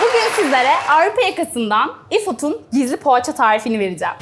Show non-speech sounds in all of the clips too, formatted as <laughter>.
Bugün sizlere Avrupa yakasından İFOT'un gizli poğaça tarifini vereceğim.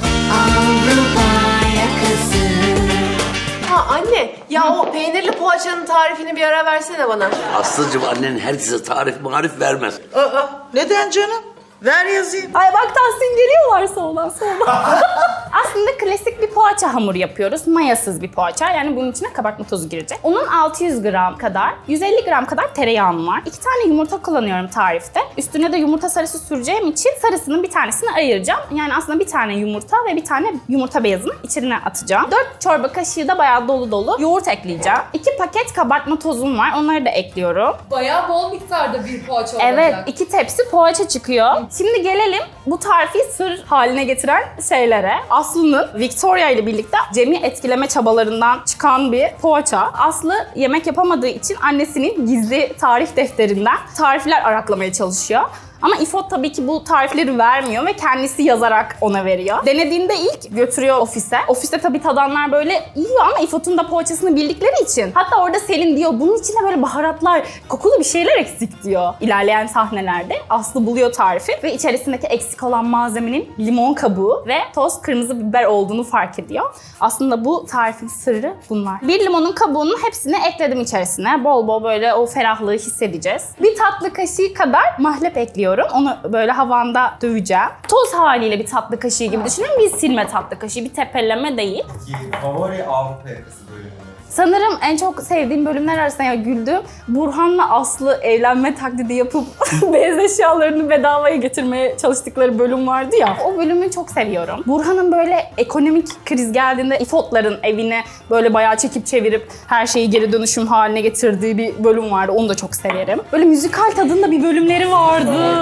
Ha anne ya o peynirli poğaçanın tarifini bir ara versene bana. Aslıcığım annen herkese tarif marif vermez. Aa, neden canım? Ver yazayım. Ay bak Tahsin geliyorlar soldan soldan. <laughs> Aslında klasik bir poğaça hamuru yapıyoruz. Mayasız bir poğaça. Yani bunun içine kabartma tozu girecek. Onun 600 gram kadar, 150 gram kadar tereyağım var. İki tane yumurta kullanıyorum tarifte. Üstüne de yumurta sarısı süreceğim için sarısının bir tanesini ayıracağım. Yani aslında bir tane yumurta ve bir tane yumurta beyazını içine atacağım. 4 çorba kaşığı da bayağı dolu dolu yoğurt ekleyeceğim. 2 paket kabartma tozum var. Onları da ekliyorum. Bayağı bol miktarda bir poğaça olacak. Evet, iki tepsi poğaça çıkıyor. Şimdi gelelim bu tarifi sır haline getiren şeylere. Aslı'nın Victoria ile birlikte Cem'i etkileme çabalarından çıkan bir poğaça. Aslı yemek yapamadığı için annesinin gizli tarif defterinden tarifler araklamaya çalışıyor. Ama İfot tabii ki bu tarifleri vermiyor ve kendisi yazarak ona veriyor. Denediğinde ilk götürüyor ofise. Ofiste tabii tadanlar böyle yiyor ama İfot'un da poğaçasını bildikleri için. Hatta orada Selin diyor bunun içinde böyle baharatlar, kokulu bir şeyler eksik diyor. İlerleyen sahnelerde Aslı buluyor tarifi ve içerisindeki eksik olan malzemenin limon kabuğu ve toz kırmızı biber olduğunu fark ediyor. Aslında bu tarifin sırrı bunlar. Bir limonun kabuğunun hepsini ekledim içerisine. Bol bol böyle o ferahlığı hissedeceğiz. Bir tatlı kaşığı kadar mahlep ekliyorum. Onu böyle havanda döveceğim. Toz haliyle bir tatlı kaşığı gibi düşünün. Bir silme tatlı kaşığı, bir tepeleme değil. Ki favori Avrupa yakası bölümü. Sanırım en çok sevdiğim bölümler arasında ya güldüm. Burhan'la Aslı evlenme taklidi yapıp <laughs> beyaz eşyalarını bedavaya getirmeye çalıştıkları bölüm vardı ya. O bölümü çok seviyorum. Burhan'ın böyle ekonomik kriz geldiğinde İfot'ların evine böyle bayağı çekip çevirip her şeyi geri dönüşüm haline getirdiği bir bölüm vardı. Onu da çok severim. Böyle müzikal tadında bir bölümleri vardı.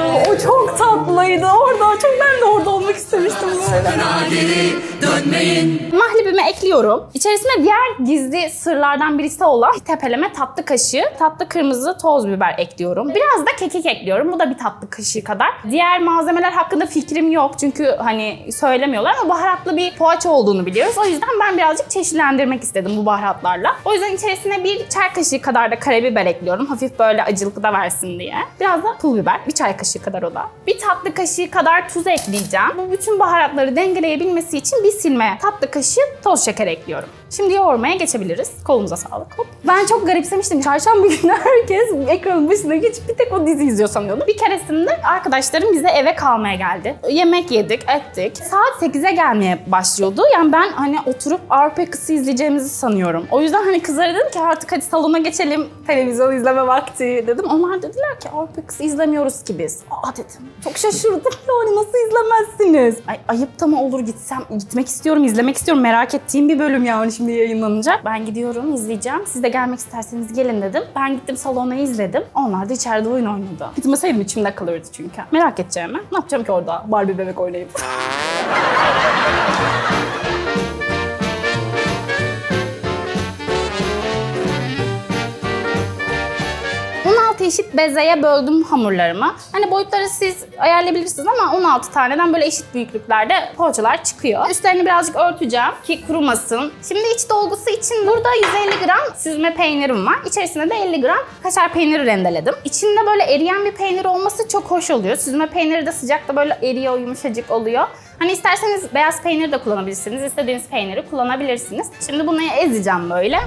Çok tatlıydı orada. Çok ben de orada olmak istemiştim böyle. Mahlebimi ekliyorum. İçerisine diğer gizli sırlardan birisi olan tepeleme tatlı kaşığı, tatlı kırmızı toz biber ekliyorum. Biraz da kekik ekliyorum. Bu da bir tatlı kaşığı kadar. Diğer malzemeler hakkında fikrim yok çünkü hani söylemiyorlar ama baharatlı bir poğaça olduğunu biliyoruz. O yüzden ben birazcık çeşitlendirmek istedim bu baharatlarla. O yüzden içerisine bir çay kaşığı kadar da karabiber ekliyorum. Hafif böyle acılık da versin diye. Biraz da pul biber. Bir çay kaşığı kadar o da. Bir tatlı kaşığı kadar tuz ekleyeceğim. Bu bütün baharatları dengeleyebilmesi için bir silme tatlı kaşığı toz şeker ekliyorum. Şimdi yoğurmaya geçebiliriz. Kolumuza sağlık. Hop. Ben çok garipsemiştim. Çarşamba günü <laughs> herkes ekranın başına geçip bir tek o dizi izliyor sanıyordum. Bir keresinde arkadaşlarım bize eve kalmaya geldi. Yemek yedik, ettik. Saat 8'e gelmeye başlıyordu. Yani ben hani oturup Avrupa Yakası izleyeceğimizi sanıyorum. O yüzden hani kızlara dedim ki artık hadi salona geçelim. Televizyon izleme vakti dedim. Onlar dediler ki Avrupa Yakası izlemiyoruz ki biz. Aa dedim. Çok şaşırdım. <laughs> Yani nasıl izlemezsiniz? Ay, ayıp da mı olur gitsem? Gitmek istiyorum, izlemek istiyorum. Merak ettiğim bir bölüm yani şimdi yayınlanacak. Ben gidiyorum, izleyeceğim. Siz de gelmek isterseniz gelin dedim. Ben gittim salona izledim. Onlar da içeride oyun oynadı. Gitmeseydim içimde kalırdı çünkü. Merak edeceğimi. Ne yapacağım ki orada Barbie bebek oynayıp? Eşit bezeye böldüm hamurlarımı. Hani boyutları siz ayarlayabilirsiniz ama 16 taneden böyle eşit büyüklüklerde poğaçalar çıkıyor. Üstlerini birazcık örteceğim ki kurumasın. Şimdi iç dolgusu için burada 150 gram süzme peynirim var. İçerisine de 50 gram kaşar peyniri rendeledim. İçinde böyle eriyen bir peynir olması çok hoş oluyor. Süzme peyniri de sıcakta böyle eriyor, yumuşacık oluyor. Hani isterseniz beyaz peynir de kullanabilirsiniz. istediğiniz peyniri kullanabilirsiniz. Şimdi bunu ezeceğim böyle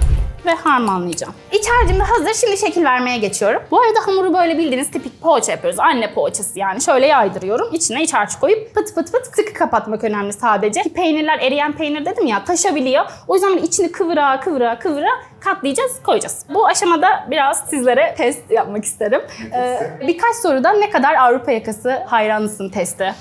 ve harmanlayacağım. İç harcım da hazır. Şimdi şekil vermeye geçiyorum. Bu arada hamuru böyle bildiğiniz tipik poğaça yapıyoruz. Anne poğaçası yani. Şöyle yaydırıyorum. İçine iç harç koyup pıt pıt pıt sıkı kapatmak önemli sadece. Ki peynirler eriyen peynir dedim ya taşabiliyor. O yüzden içini kıvıra kıvıra kıvıra katlayacağız, koyacağız. Bu aşamada biraz sizlere test yapmak isterim. Ee, birkaç soruda ne kadar Avrupa yakası hayranısın testi.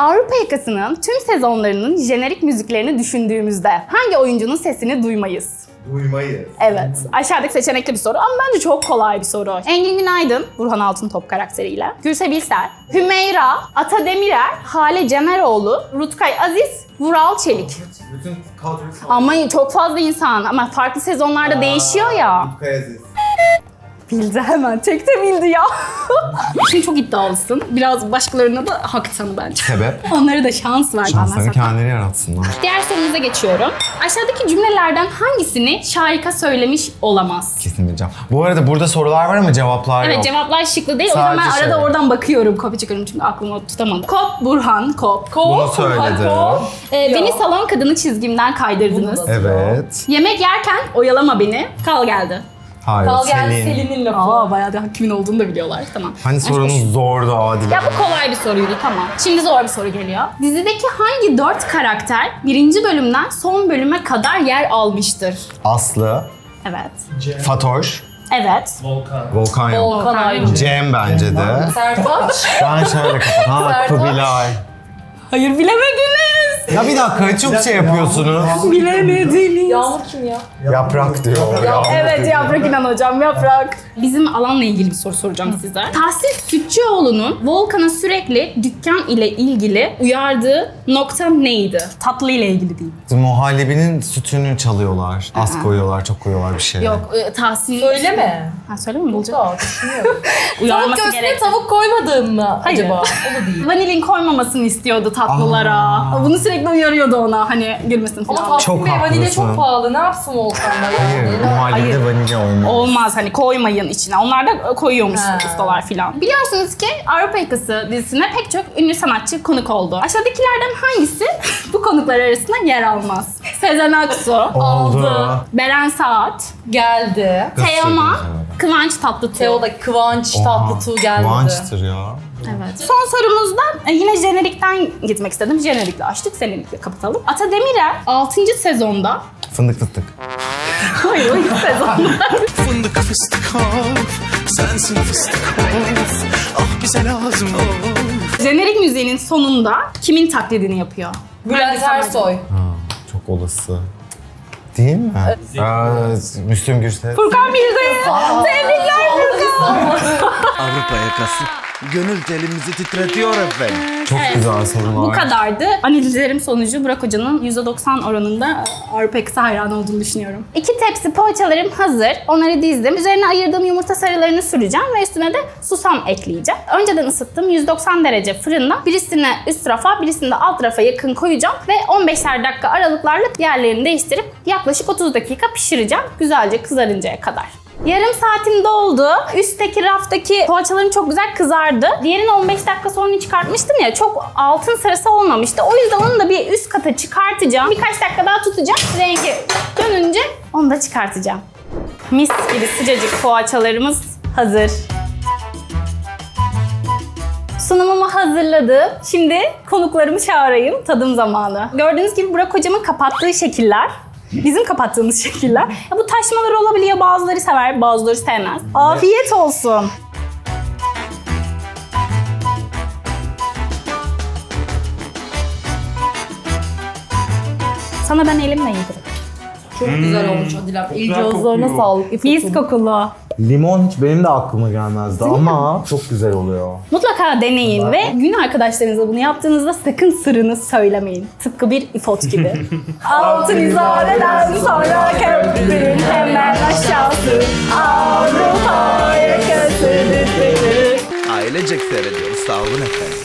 Avrupa Yakası'nın tüm sezonlarının jenerik müziklerini düşündüğümüzde hangi oyuncunun sesini duymayız? Duymayız. Evet. Aşağıdaki seçenekli bir soru ama bence çok kolay bir soru. Engin Günaydın, Burhan Altıntop karakteriyle. Gülse Birsel, Hümeyra, Ata Demirer, Hale Caneroğlu, Rutkay Aziz, Vural Çelik. Bütün kadroyu Ama çok fazla insan ama farklı sezonlarda değişiyor ya. Kaya Aziz. Bildi hemen. Tek de bildi ya. <laughs> Şimdi çok iddialısın. Biraz başkalarına da hak tanı bence. Sebep? <laughs> Onlara da şans ver. Şanslarını kendileri yaratsınlar. Diğer sorumuza geçiyorum. Aşağıdaki cümlelerden hangisini şarika söylemiş olamaz? Kesin bileceğim. Bu arada burada sorular var ama cevaplar Evet yok. cevaplar şıklı değil. o yüzden ben Sadece arada şey. oradan bakıyorum. Kopya çıkarıyorum çünkü aklımı tutamadım. Kop Burhan Kop. Bunu söyledi. Ee, beni salon kadını çizgimden kaydırdınız. Evet. Yemek yerken oyalama beni. Kal geldi. Hayır. Kal geldi Selin. Selin'in lafı. Aa bayağı da kimin olduğunu da biliyorlar. Tamam. Hani sorunuz zordu Adile. Ya bu kolay bir soruydu tamam. Şimdi zor bir soru geliyor. Dizideki hangi dört karakter birinci bölümden son bölüme kadar yer almıştır? Aslı, Evet. Fatoş, Evet. Volkan yok. Volkan ayrı. Cem bence de. Sertaç. Ben şöyle kapat. Ha Sertaç. Kubilay. Hayır bilemediniz. Ya bir dakika çok şey yapıyorsunuz. Bilemediniz. Yağmur kim ya? Yaprak diyor. Yağmur Evet diyor. Yaprak İnan hocam Yaprak. Bizim alanla ilgili bir soru soracağım size. Tahsin Sütçüoğlu'nun Volkan'a sürekli dükkan ile ilgili uyardığı nokta neydi? Tatlı ile ilgili değil. Muhallebinin sütünü çalıyorlar. Az koyuyorlar, çok koyuyorlar bir şey. Yok e, Tahsin... Söyleme. Ha söyleme mi düşünüyorum. <laughs> tavuk Uyarması gerek. tavuk koymadın mı Hayır. acaba? O da değil. Vanilin koymamasını istiyordu tatlılara. Aa. Bunu sürekli uyarıyordu ona hani gülmesin Ama falan. Tahsin Çok Bey vanilya haklısın. çok pahalı. Ne yapsın Volkan'la? Hayır, muhallebide vanilya olmaz. Olmaz hani koymayın içine. Onlar da koyuyormuş Ha. ustalar filan. Biliyorsunuz ki Avrupa Yakası dizisine pek çok ünlü sanatçı konuk oldu. Aşağıdakilerden hangisi bu konuklar arasında yer almaz? Sezen Aksu, Oldu. Beren Saat, Geldi. Teoman, Kıvanç Tatlıtuğ. Teo'da Kıvanç Tatlıtuğ geldi. Kıvançtır ya. Evet. Son sorumuzda e, yine jenerikten gitmek istedim. Jenerikle açtık, jenerikle kapatalım. Ata Demirer 6. sezonda Fındık fıstık. Hayır o ilk sezonda. <laughs> Fındık fıstık of Sensin fıstık Ah bize lazım of Jenerik müziğinin sonunda kimin taklidini yapıyor? Bülent Ersoy. Çok olası. Değil mi? Ee, Müslüm Gürses. Furkan bildi. Tebrikler Furkan. Avrupa yakası Gönül telimizi titretiyor efendim Çok güzel sorular. Bu kadardı. Analizlerim sonucu Burak Hoca'nın %90 oranında Avrupa Yakası hayran olduğunu düşünüyorum. İki tepsi poğaçalarım hazır. Onları dizdim. Üzerine ayırdığım yumurta sarılarını süreceğim ve üstüne de susam ekleyeceğim. Önceden ısıttım 190 derece fırında. Birisini üst rafa, birisini de alt rafa yakın koyacağım ve 15'er dakika aralıklarla yerlerini değiştirip yaklaşık 30 dakika pişireceğim. Güzelce kızarıncaya kadar. Yarım saatim doldu. Üstteki raftaki poğaçalarım çok güzel kızardı. Diğerini 15 dakika sonra çıkartmıştım ya çok altın sarısı olmamıştı. O yüzden onu da bir üst kata çıkartacağım. Birkaç dakika daha tutacağım. Rengi dönünce onu da çıkartacağım. Mis gibi sıcacık poğaçalarımız hazır. Sunumumu hazırladım. Şimdi konuklarımı çağırayım. Tadım zamanı. Gördüğünüz gibi Burak hocamın kapattığı şekiller. Bizim kapattığımız şekiller. Ya bu taşmalar olabiliyor. Bazıları sever, bazıları sevmez. Afiyet olsun. Sana ben elimle yedirim. Çok güzel olmuş Adilem. El cihazlarına sağlık. Mis kokulu. Limon hiç benim de aklıma gelmezdi ama çok güzel oluyor. Mutlaka deneyin ve gün arkadaşlarınızla bunu yaptığınızda sakın sırrını söylemeyin. Tıpkı bir ifot gibi. <laughs> Altın izareden sonra köprünün hemen aşağısı Avrupa yakası. Ailecek seyrediyoruz sağ olun efendim